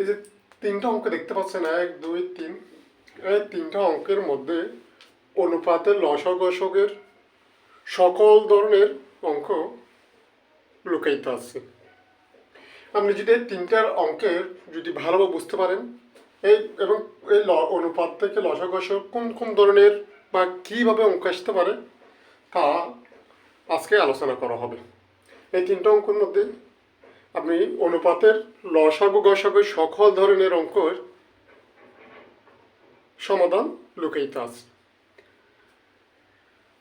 এই যে তিনটা অঙ্ক দেখতে পাচ্ছেন, এক, দুই, তিন। এই তিনটা অঙ্কের মধ্যে অনুপাতের লসগসকের সকল ধরনের অঙ্ক লুকায়িত আছে। আপনি যদি এই তিনটার অঙ্কের যদি ভালোভাবে বুঝতে পারেন, এই এবং এই অনুপাত থেকে লসগসক কোন কোন ধরনের বা কীভাবে অঙ্ক আসতে পারে, তা আজকে আলোচনা করা হবে। এই তিনটা অঙ্কের মধ্যে আপনি অনুপাতের লসাগু গসাগু সকল ধরনের অঙ্কের সমাধান লুকায়িত আছে।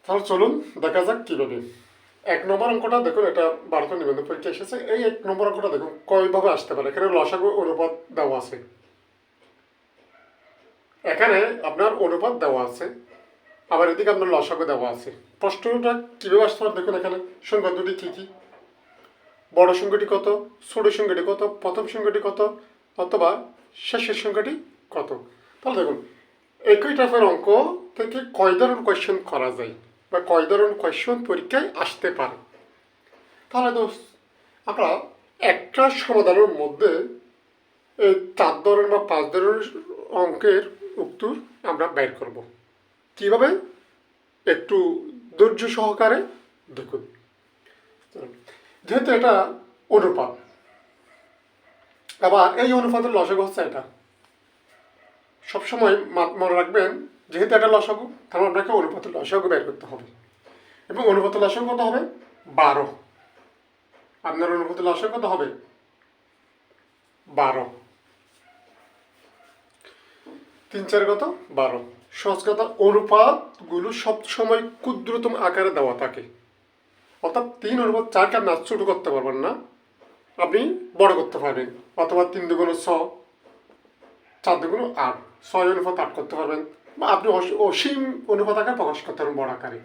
তাহলে চলুন দেখা যাক কীভাবে। এক নম্বর অঙ্কটা দেখুন, এটা ভারত নিবন্ধন পরীক্ষা এসেছে। এই এক নম্বর অঙ্কটা দেখুন, কয়ভাবে আসতে পারে? এখানে লসাগু অনুপাত দেওয়া আছে। এখানে আপনার অনুপাত দেওয়া আছে, আবার এদিকে আপনার লসাগু দেওয়া আছে। প্রশ্নটা কীভাবে আসতে পারে দেখুন এখানে। সংখ্যা দুটি কী কী? বড় সংখ্যাটি কত? ছোট সংখ্যাটি কত? প্রথম সংখ্যাটি কত? অথবা শেষের সংখ্যাটি কত? তাহলে দেখুন, একই টাইপের অঙ্ক থেকে কয় ধরনের কোয়েশ্চেন করা যায় বা কয় ধরনের কোয়েশ্চেন পরীক্ষায় আসতে পারে? তাহলে তো আমরা একটা সমাধানের মধ্যে এই চার ধরনের বা পাঁচ ধরনের অঙ্কের উত্তর আমরা বের করব। কীভাবে? একটু ধৈর্য সহকারে দেখুন। যেহেতু এটা অনুপাত। আবার এই অনুপাতের লসাগু হচ্ছে এটা। সবসময় মনে রাখবেন, যেহেতু এটা লসাগু, তাহলে আপনাকে অনুপাতের লসাগু বের করতে হবে। এবং অনুপাতের লসাগু কত হবে? বারো। আপনার অনুপাতের লসাগু কত হবে? বারো। তিন চার কত? বারো। সহজ কথা, অনুপাতগুলো সবসময় ক্ষুদ্রতম আকারে দেওয়া থাকে। অর্থাৎ তিন অনুপাত চারকে আপনি আর ছোটো করতে পারবেন না। আপনি বড় করতে পারবেন। অথবা তিন দুগুণ ছ, চার দুগুণ আট। ছয় অনুপাত আট করতে পারবেন। বা আপনি অসী- অসীম অনুপাত আকার প্রকাশ করতে পারবেন বড় আকারে।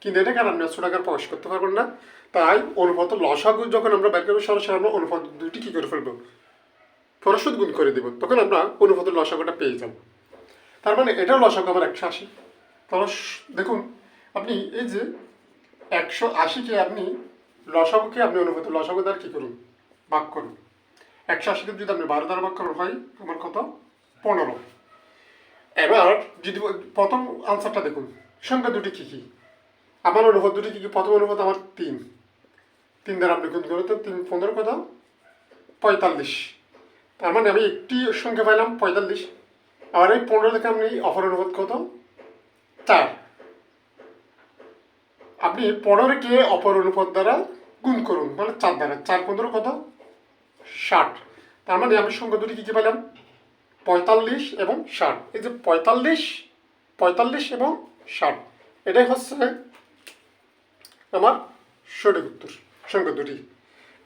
কিন্তু এটাকে আর আপনি ছোট আকার প্রকাশ করতে পারবেন না? তাই অনুপাত লসাগু যখন আমরা বের করব, সরাসরি আমরা অনুপাত দুইটি কী করে ফেলব? পরশুদ গুণ করে দেব। তখন আমরা অনুপাতের লসাগুটা পেয়ে যাব। তার মানে এটাও লসাগু আমার একশো আশি। তাহলে দেখুন, আপনি এই যে একশো আশিকে আপনি লসাগুকে আপনি অনুভূত লসাগু দ্বারা কী করুন? ভাগ করুন। একশো আশিকে যদি আপনি বারো দ্বারা ভাগ করুন, হয় আমার কত? পনেরো। এবার যদি প্রথম আনসারটা দেখুন। সংখ্যা দুটি কী কী? আমার অনুপাত দুটি কী কী? প্রথম অনুপাত আমার তিন। তিন দ্বারা আপনি গুণ করতে তিন, পনেরো কত? পঁয়তাল্লিশ। তার মানে আমি একটি সংখ্যা পাইলাম, পঁয়তাল্লিশ। আর এই পনেরো থেকে আপনি অপর অনুপাত কত চার আপনি পনেরোকে অপর অনুপাত দ্বারা গুণ করুন মানে চার দ্বারা। চার পনেরো কত? ষাট। তার মানে আমি সংখ্যা দুটি কী কী পেলাম? পঁয়তাল্লিশ এবং ষাট। এই যে পঁয়তাল্লিশ পঁয়তাল্লিশ এবং ষাট, এটাই হচ্ছে আমার সঠিক উত্তর, সংখ্যা দুটি।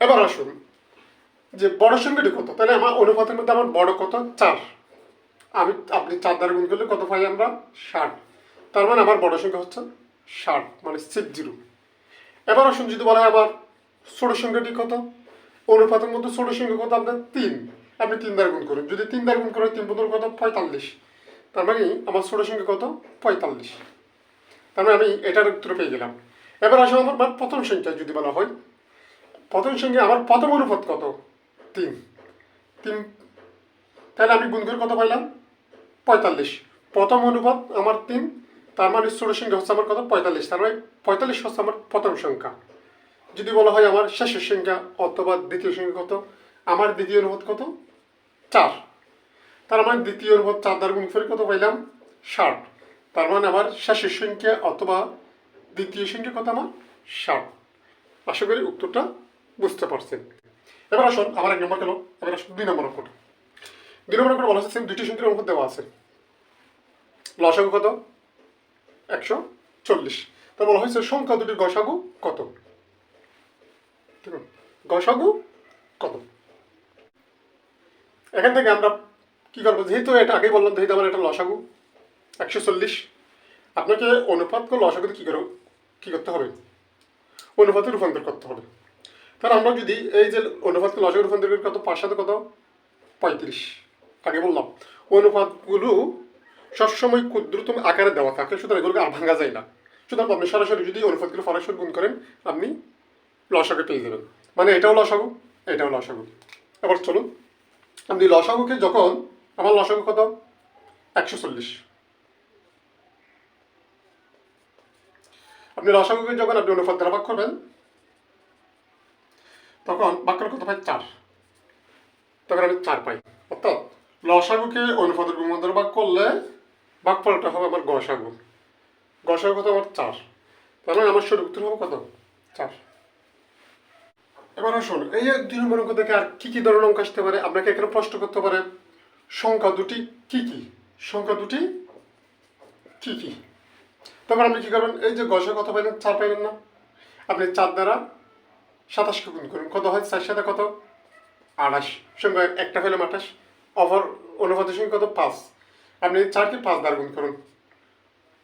এবার আসুন, যে বড় সংখ্যাটি কত? তাহলে আমার অনুপাতের মধ্যে আমার বড় কত? চার। আমি, আপনি চার দ্বারা গুণ করলে কত পাই আমরা? ষাট। তার মানে আমার বড় সংখ্যা হচ্ছে ষাট মানে সিক্স জিরো এবার আসুন যদি বলা হয় আবার ছোট সংখ্যাটি কত? অনুপাতের মধ্যে ছোট সংখ্যা কত? আপনার তিন। আপনি তিন দ্বারা গুণ করুন। যদি তিন দ্বারা গুণ করেন, তিন পনেরো কত? পঁয়তাল্লিশ। তার মানে আমার ছোট সংখ্যা কত? পঁয়তাল্লিশ। তার মানে আমি এটার উত্তর পেয়ে গেলাম। এবার আসুন আমার প্রথম সংখ্যা যদি বলা হয়। প্রথম সংখ্যা আমার প্রথম অনুপাত কত? তিন। তিন। তাহলে আমি গুণ করে কত পাইলাম? পঁয়তাল্লিশ। প্রথম অনুপাত আমার তিন তার মানে ষোলো সংখ্যা হচ্ছে আমার কত? পঁয়তাল্লিশ। তার মানে পঁয়তাল্লিশ হচ্ছে আমার প্রথম সংখ্যা। যদি বলা হয় আমার শেষের সংখ্যা অথবা দ্বিতীয় সংখ্যা কত? আমার দ্বিতীয় অনুপাত কত? চার। তার মানে দ্বিতীয় অনুপাত চার দ্বারা গুণ করে কত পাইলাম? ষাট। তার মানে আমার শেষের সংখ্যা অথবা দ্বিতীয় সংখ্যা কত আমার? ষাট। আশা করি উত্তরটা বুঝতে পারছেন। এবার আসুন আমার এক নম্বর গেল এবার আসুন দুই নম্বর অঙ্কটা। দুই নম্বর অঙ্কটা বলা হচ্ছে দুইটি সংখ্যার অনুপাত দেওয়া আছে। লসাগু কত? একশো চল্লিশ। তা বলা হয়েছে সংখ্যা দুটির গসাগু কত? গসাগু কত? এখান থেকে আমরা কি করব? যেহেতু এটা আগেই বললাম, যেহেতু আমার এটা লসাগু, একশো চল্লিশ। আপনাকে অনুপাতকে লসাগুতে কী করে, কী করতে হবে? অনুপাতে রূপান্তর করতে হবে। তাহলে আমরা যদি এই যে অনুপাতকে লসাগু রূপান্তর করি, কত? পাঁচ সাথে কত? পঁয়ত্রিশ। আগে বললাম, অনুপাতগুলো সবসময় ক্ষুদ্রতম আকারে দেওয়া থাকে সুতরাং এগুলোকে আর ভাঙা যায় না। সুতরাং আপনি সরাসরি যদি অনুপাতগুলো সরাসরি গুণ করেন, আপনি লসাগু পেয়ে যাবেন। মানে এটাও লসাগু এটাও লসাগু। এবার চলুন, আপনি লসাগুকে যখন, আমার লসাগু কত? একশো চল্লিশ। আপনি লসাগুকে যখন আপনি অনুপাত দ্বারা ভাগ করবেন, তখন বাক্যের কত পাই? চার। তখন আমি চার পাই। অর্থাৎ লসাগুকে অনুপাতের গুণ দ্বারা ভাগ করলে ভাগফলটা হবে আমার গসাগু। গসাগু কত আমার চার মানে আমার সঠিক উত্তর হবে কত? চার এবার আসুন এই দুই নম্বর অঙ্ক থেকে আর কি কি ধরনের অঙ্ক আসতে পারে? আপনাকে এখানে প্রশ্ন করতে পারে, সংখ্যা দুটি কি কি? সংখ্যা দুটি কি কি? তারপর আপনি কি করবেন? এই যে গসে কত পাইলেন? চার পাইলেন না। আপনি চার দ্বারা সাতাশকে গুণ করুন। কত হয়? চার সাথে কত? আঠাশ। সঙ্গে একটা পেলাম আঠাশ। অফার অনুপাতের সঙ্গে কত? পাঁচ। আপনি চারকে পাঁচ দ্বার গুণ করুন।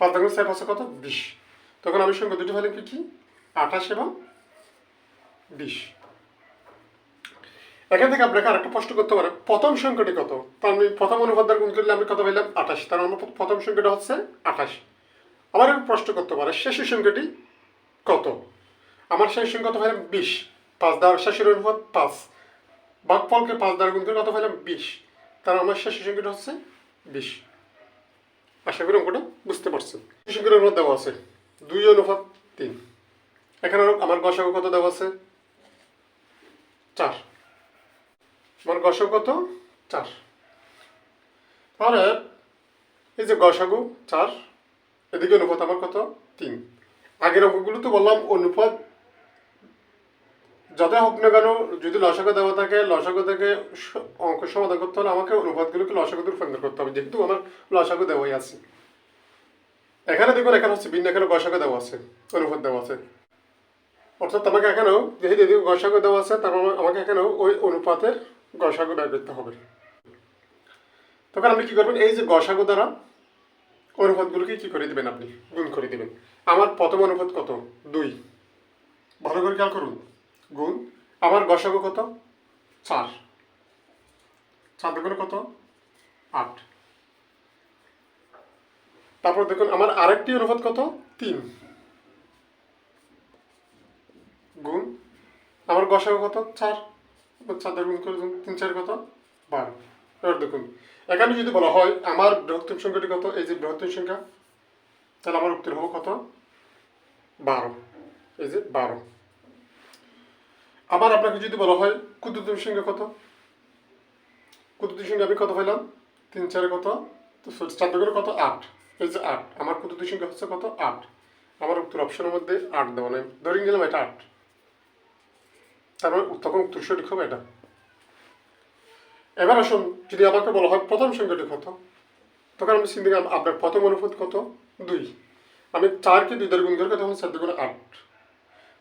পাঁচ দ্বার গুণ চার পাঁচে কত? বিশ। তখন আমি সঙ্গে দুটি পেলাম কি? কি আঠাশ এবং বিশ। এখান থেকে আপনাকে আরেকটা প্রশ্ন করতে পারে প্রথম সংখ্যাটি কত? তার আমি প্রথম অনুপাত দ্বারা গুণ করলে আমি কত পেলাম আঠাশ। তার মানে প্রথম সংখ্যাটা হচ্ছে আঠাশ। আবার আমি প্রশ্ন করতে পারে শেষের সংখ্যাটি কত? আমার শেষ সংখ্যা কত পেলাম বিশ। পাঁচ দ্বার শেষের অনুপাত পাঁচ। বাঘফলকে পাঁচ দ্বার গুণ করে কত পেলাম বিশ। তার আমার শেষের সংখ্যাটা হচ্ছে বিশ। আশা করি অঙ্কটা বুঝতে পারছেন সংখ্যার অনুপাত দেওয়া আছে, দুই অনুপাত তিন। এখানে আমার গসাগু কত দেওয়া আছে? চার। আমার গসাগু কত? চার। তাহলে এই যে গসাগু, চার, এদিকে অনুপাত আমার কত? তিন। আগের অঙ্কগুলো তো বললাম অনুপাত যত হোক না কেন, যদি লসাগু দেওয়া থাকে, লসাগু থেকে অঙ্ক সমাধান করতে হলে আমাকে অনুপাতগুলোকে লসাগুতে রূপান্তর করতে হবে। যেহেতু আমার লসাগু দেওয়াই আছে। এখানে দেখুন, এখানে হচ্ছে ভিন্ন, এখানে গসাগু দেওয়া আছে অনুপাত দেওয়া আছে। অর্থাৎ আমাকে এখানেও, যেহেতু এদিকে গসাগু দেওয়া আছে, তার মানে আমাকে এখানেও ওই অনুপাতের গসাগু বের করতে হবে। তখন আপনি কি করবেন? এই যে গসাগু দ্বারা অনুপাতগুলোকে কি করে দিবেন আপনি? গুণ করে দিবেন। আমার প্রথম অনুপাত কত? দুই। ভালো করে খেয়াল করুন। গুণ। আমার গসাগু কত? চার। চার দেখুন কত? আট। তারপর দেখুন, আমার আরেকটি অনুপাত কত? তিন। গুণ। আমার গসাগু কত? চার। চার গুণ করে তিন চার কত? বারো। এবার দেখুন, এখানে যদি বলা হয় আমার বৃহত্তম সংখ্যাটি কত? এই যে বৃহত্তম সংখ্যা, তাহলে আমার উত্তর হবে কত? বারো। এই যে বারো। আবার আপনাকে যদি বলা হয় ক্ষুদ্রতম সংখ্যা কত? ক্ষুদ্রতম সংখ্যা আমি কত পাইলাম? তিন চারে কত? তো চার দুগুণে কত? আট। এই যে আট। আমার ক্ষুদ্রতম সংখ্যা হচ্ছে কত? আট। আমার উত্তর অপশনের মধ্যে আট দেওয়া নেই। ধরে নিলাম এটা আট। তার মানে তখন উত্তর সঠিক হবে এটা? এবার আসুন, যদি আমাকে বলা হয় প্রথম সংখ্যাটি কত? তখন আমি চিন্তা করলাম, আপনার প্রথম অনুপাত কত? দুই। আমি চারকে দুই দ্বারা গুণ করে তখন চার দুগুণে আট।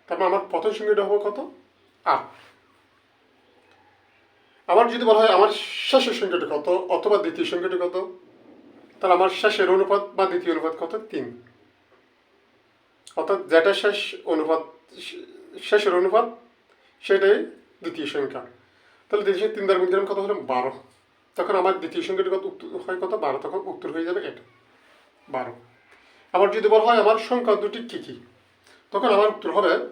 তারপর আমার প্রথম সংখ্যাটা হব কত? আমার যদি বলা হয় আমার শেষের সংখ্যাটি কত অথবা দ্বিতীয় সংখ্যাটি কত? তাহলে আমার শেষের অনুপাত বা দ্বিতীয় অনুপাত কত? তিন। অর্থাৎ যেটা শেষ অনুপাত, শেষের অনুপাত, সেটাই দ্বিতীয় সংখ্যা। তাহলে দ্বিতীয় তিন দ্বারা গুণ কত হলো? বারো। তখন আমার দ্বিতীয় সংখ্যাটি কত উত্তর, হয় কত? বারো। তখন উত্তর হয়ে যাবে এটা। বারো। আবার যদি বলা হয় আমার সংখ্যা দুটি কী কী? তখন আমার উত্তর হবে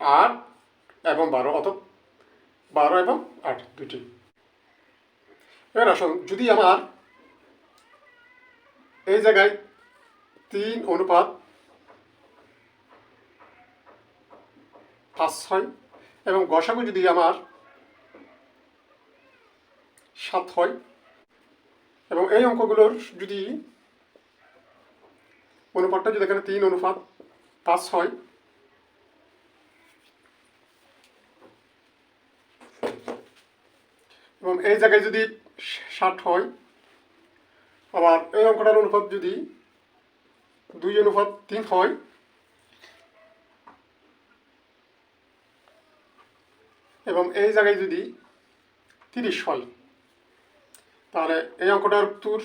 আট এবং বারো অত বারো এবং আট দুটি এবার আসুন, যদি আমার এই জায়গায় তিন অনুপাত পাঁচ হয় এবং গসাগু যদি আমার সাত হয় এবং এই অঙ্কগুলোর যদি অনুপাতটা যদি এখানে তিন অনুপাত পাঁচ হয় এবং এই জায়গায় যদি ষাট হয়, আবার এই অঙ্কটার অনুপাত যদি দুই অনুপাত তিন হয়, এবং এই জায়গায় যদি তিরিশ হয়, তাহলে এই অঙ্কটার উত্তর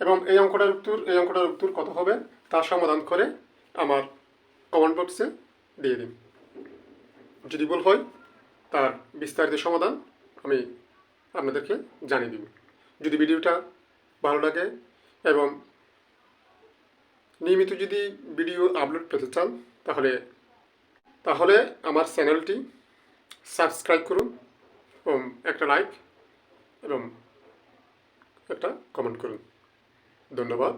এবং এই অঙ্কটার উত্তর, এই অঙ্কটার উত্তর কত হবে তার সমাধান করে আমার কমেন্ট বক্সে দিয়ে দিন। যদি ভুল হয় তার বিস্তারিত সমাধান আমি আপনাদেরকে জানিয়ে দিব। যদি ভিডিওটা ভালো লাগে এবং নিয়মিত যদি ভিডিও আপলোড পেতে চান, তাহলে তাহলে আমার চ্যানেলটি সাবস্ক্রাইব করুন এবং একটা লাইক এবং একটা কমেন্ট করুন। ধন্যবাদ।